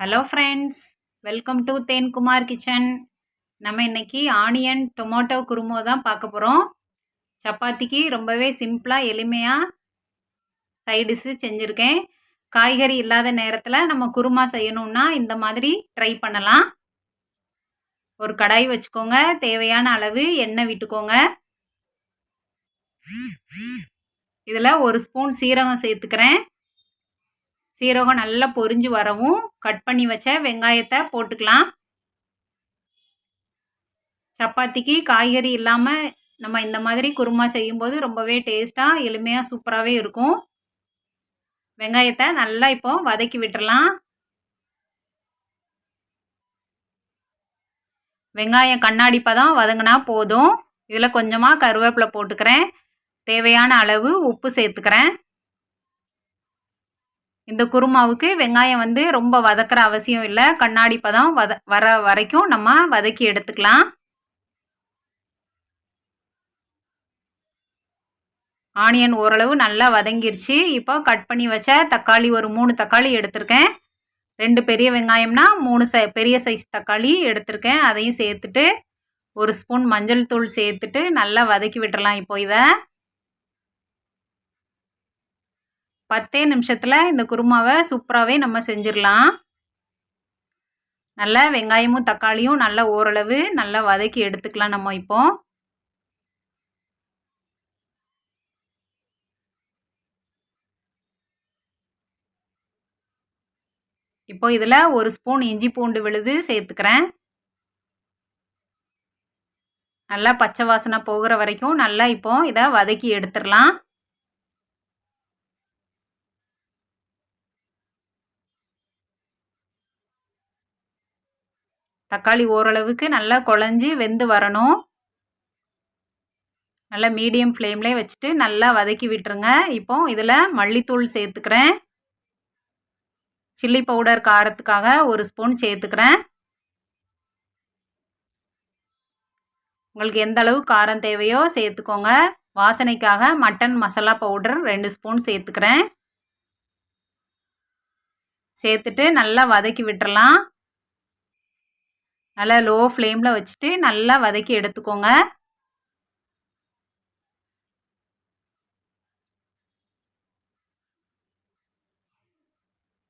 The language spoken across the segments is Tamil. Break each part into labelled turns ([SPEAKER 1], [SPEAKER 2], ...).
[SPEAKER 1] Hello friends welcome to Thenkumar kitchen நம்ம இன்னைக்கு ஆனியன் டொமேட்டோ குருமோ தான் பார்க்க போகிறோம் சப்பாத்திக்கு ரொம்பவே சிம்பிளாக எளிமையாக சைடிஷு செஞ்சுருக்கேன். காய்கறி இல்லாத நேரத்தில் நம்ம குருமா செய்யணுன்னா இந்த மாதிரி ட்ரை பண்ணலாம். ஒரு கடாய் வச்சுக்கோங்க. தேவையான அளவு எண்ணெய் விட்டுக்கோங்க. இதில் ஒரு ஸ்பூன் சீரகம் சேர்த்துக்கிறேன். சீரகம் நல்லா பொரிஞ்சு வரவும் கட் பண்ணி வச்ச வெங்காயத்தை போட்டுக்கலாம். சப்பாத்திக்கு காய்கறி இல்லாமல் நம்ம இந்த மாதிரி குருமா செய்யும்போது ரொம்பவே டேஸ்ட்டாக எளிமையாக சூப்பராகவே இருக்கும். வெங்காயத்தை நல்லா இப்போ வதக்கி விட்டுறலாம். வெங்காயம் கண்ணாடி பதம் வதங்கினா போதும். இதில் கொஞ்சமாக கருவேப்பிலை போட்டுக்கிறேன். தேவையான அளவு உப்பு சேர்த்துக்கிறேன். இந்த குருமாவுக்கு வெங்காயம் வந்து ரொம்ப வதக்கிற அவசியம் இல்லை. கண்ணாடி பதம் வத வர வரைக்கும் நம்ம வதக்கி எடுத்துக்கலாம். ஆனியன் ஓரளவு நல்லா வதங்கிருச்சு. இப்போ கட் பண்ணி வச்ச தக்காளி ஒரு மூணு தக்காளி எடுத்திருக்கேன். ரெண்டு பெரிய வெங்காயம்னா மூணு சை பெரிய சைஸ் தக்காளி எடுத்திருக்கேன். அதையும் சேர்த்துட்டு ஒரு ஸ்பூன் மஞ்சள் தூள் சேர்த்துட்டு நல்லா வதக்கி விட்டுறலாம் இப்போ இதை. பத்தே நிமிஷத்தில் இந்த குருமாவை சூப்பராகவே நம்ம செஞ்சிடலாம். நல்லா வெங்காயமும் தக்காளியும் நல்லா ஓரளவு நல்லா வதக்கி எடுத்துக்கலாம் நம்ம இப்போ. இப்போ இதில் ஒரு ஸ்பூன் இஞ்சி பூண்டு விழுது சேர்த்துக்கிறேன். நல்லா பச்சை வாசனை போகிற வரைக்கும் நல்லா இப்போ இதை வதக்கி எடுத்துடலாம். தக்காளி ஓரளவுக்கு நல்லா குழஞ்சி வெந்து வரணும். நல்லா மீடியம் ஃப்ளேம்லேயே வச்சுட்டு நல்லா வதக்கி விட்டுருங்க. இப்போ இதில் மல்லித்தூள் சேர்த்துக்கிறேன். சில்லி பவுடர் காரத்துக்காக ஒரு ஸ்பூன் சேர்த்துக்கிறேன். உங்களுக்கு எந்த அளவு காரம் தேவையோ சேர்த்துக்கோங்க. வாசனைக்காக மட்டன் மசாலா பவுடர் ரெண்டு ஸ்பூன் சேர்த்துக்கிறேன். சேர்த்துட்டு நல்லா வதக்கி விட்டுறலாம். நல்லா லோ ஃப்ளேமில் வச்சுட்டு நல்லா வதக்கி எடுத்துக்கோங்க.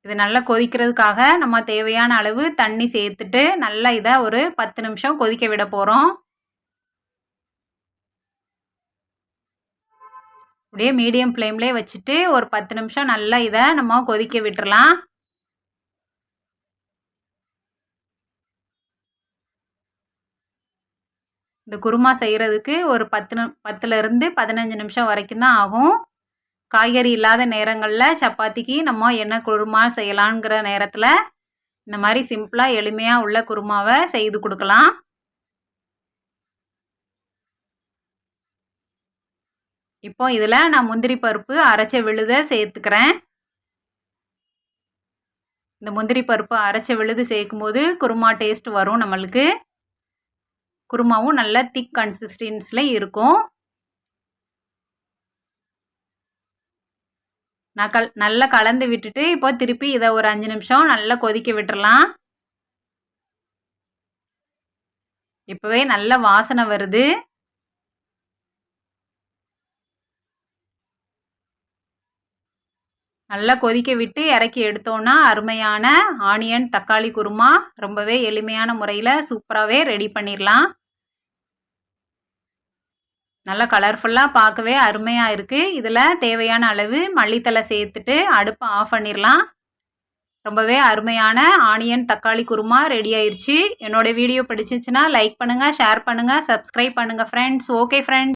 [SPEAKER 1] இது நல்லா கொதிக்கிறதுக்காக நம்ம தேவையான அளவு தண்ணி சேர்த்துட்டு நல்லா இதை ஒரு பத்து நிமிஷம் கொதிக்க விட போகிறோம் அப்படியே மீடியம் ஃப்ளேம்லேயே வச்சுட்டு ஒரு பத்து நிமிஷம் நல்லா இதை நம்ம கொதிக்க விட்டுறலாம். இந்த குருமா செய்கிறதுக்கு ஒரு பத்து பத்துலேருந்து பதினஞ்சு நிமிஷம் வரைக்கும் தான் ஆகும். காய்கறி இல்லாத நேரங்களில் சப்பாத்திக்கு நம்ம என்ன குருமா செய்யலாங்கிற நேரத்தில் இந்த மாதிரி சிம்பிளாக எளிமையாக உள்ள குருமாவை செய்து கொடுக்கலாம். இப்போ இதில் நான் முந்திரி பருப்பு அரைச்ச விழுதை சேர்த்துக்கிறேன். இந்த முந்திரி பருப்பு அரைச்ச விழுது சேர்க்கும்போது குருமா டேஸ்ட் வரும் நம்மளுக்கு. குருமாவும் நல்ல திக் கன்சிஸ்டன்ஸில் இருக்கும். நான் கல் நல்லா கலந்து விட்டுட்டு இப்போ திருப்பி இதை ஒரு அஞ்சு நிமிஷம் நல்லா கொதிக்க விட்டுறலாம். இப்போவே நல்ல வாசனை வருது. நல்லா கொதிக்க விட்டு இறக்கி எடுத்தோன்னா அருமையான ஆனியன் தக்காளி குருமா ரொம்பவே எளிமையான முறையில் சூப்பராகவே ரெடி பண்ணிடலாம் நல்லா கலர்ஃபுல்லாக பார்க்கவே அருமையாக இருக்குது இதில் தேவையான அளவு மல்லித்தலை சேர்த்துட்டு அடுப்பை ஆஃப் பண்ணிடலாம் ரொம்பவே அருமையான ஆனியன் தக்காளி குருமா ரெடி ஆயிடுச்சு என்னோடய வீடியோ பிடிச்சிச்சின்னா லைக் பண்ணுங்கள் ஷேர் பண்ணுங்கள் சப்ஸ்கிரைப் பண்ணுங்கள் ஃப்ரெண்ட்ஸ் ஓகே ஃப்ரெண்ட்ஸ்